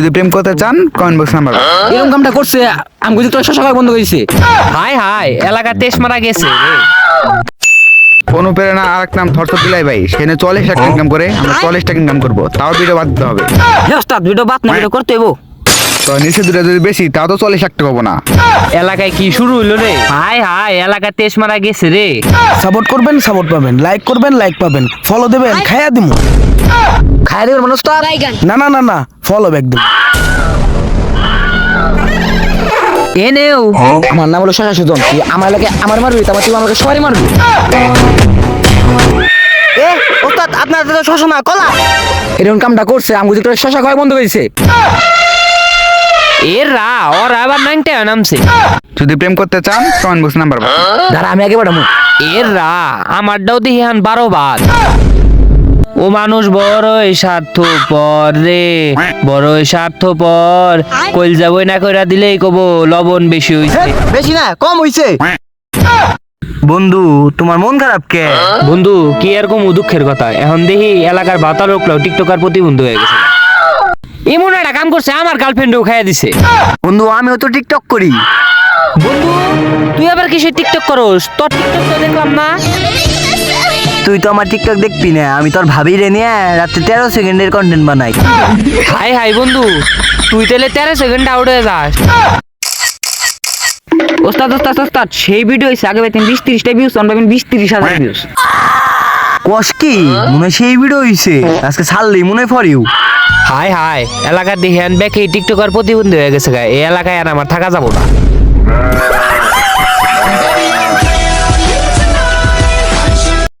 যদি প্রেম করতে চান কমেন্ট বক্স নাম্বার এরকম কামটা করছে আমি বুঝি তোর খাওয়া বন্ধ করেছে হাই হাই এলাকা তেজ মারা গেছে। অনুপ্রেরণা আর এক নাম থরথর দিলাই ভাই। সেখানে চল্লিশ টাকা ইনকাম করে আমরা চল্লিশ টাকা ইনকাম করব। তাও ভিডিও বাদ দিতে হবে। ওস্তাদ ভিডিও বাত না ভিডিও করতে হইব। তো নিচে দুটো যদি বেশি তাও তো চল্লিশ লাখ টাকা হব না। এলাকায় কি শুরু হইল রে? হাই হাই এলাকা তেজ মারা গেছে রে। সাপোর্ট করবেন সাপোর্ট পাবেন। লাইক করবেন লাইক পাবেন। ফলো দেবেন খাইয়া দিমু। খাই দেবেন মানে ওস্তাদ না না না না ফলো ব্যাক দিমু এ নেও। আমার নাম হলো শশা সুজন। তুই আমার লাগে আমার মারবি তারপর তুই আমাকে সবারই মারবি। এ ওস্তাদ আপনার তো শশা না কলা? এরকম কামটা করছে আমি শশা খাওয়া বন্ধ করেছে। এর রা ওর আবার নাইনটা নামছে। যদি প্রেম করতে চান কমেন্ট বক্স নাম্বার দাঁড়া আমি আগে বাড়াবো। এর রা আমারটাও দেখি হান বারো বাদ ও মানুষ বড়ই স্বার্থ পর রে। বড়ই স্বার্থ পর কইল যাবই না কইরা দিলেই কব লবণ বেশি হইছে। বেশি না কম হইছে। বন্ধু তোমার মন খারাপ কে? বন্ধু কি এরকম দুঃখের কথা? এখন দেখি এলাকার ভাতা লোকলাও টিকটকার প্রতিবন্ধী হয়ে গেছে। এমন একটা কাম করছে আমার গার্লফ্রেন্ডও খাইয়া দিছে। বন্ধু আমিও তো টিকটক করি। বন্ধু তুই আবার কিসে টিকটক করস? তোর টিকটক তো দেখলাম না। তুই তো আমার টিকটক দেখবি না। আমি তোর ভাবি রে নিয়ে রাত্রে তেরো সেকেন্ডের কন্টেন্ট বানাই। হাই হাই বন্ধু। তুই তাহলে তেরো সেকেন্ড আউট হয়ে যাস। ওস্তাদ ওস্তাদ ওস্তাদ সেই ভিডিও হইছে আগে পাইতেন বিশ তিরিশটা ভিউজ তখন পাবেন বিশ তিরিশ হাজার ভিউজ কস কি? মনে হয় সেই ভিডিও হইছে। আজকে ছাড়লি মনে হয় ফর ইউ হাই হাই এলাকার দেখেন ব্যাকে টিকটকার প্রতিবন্ধী হয়ে গেছে গা। এই এলাকায় আর আমার থাকা যাব না।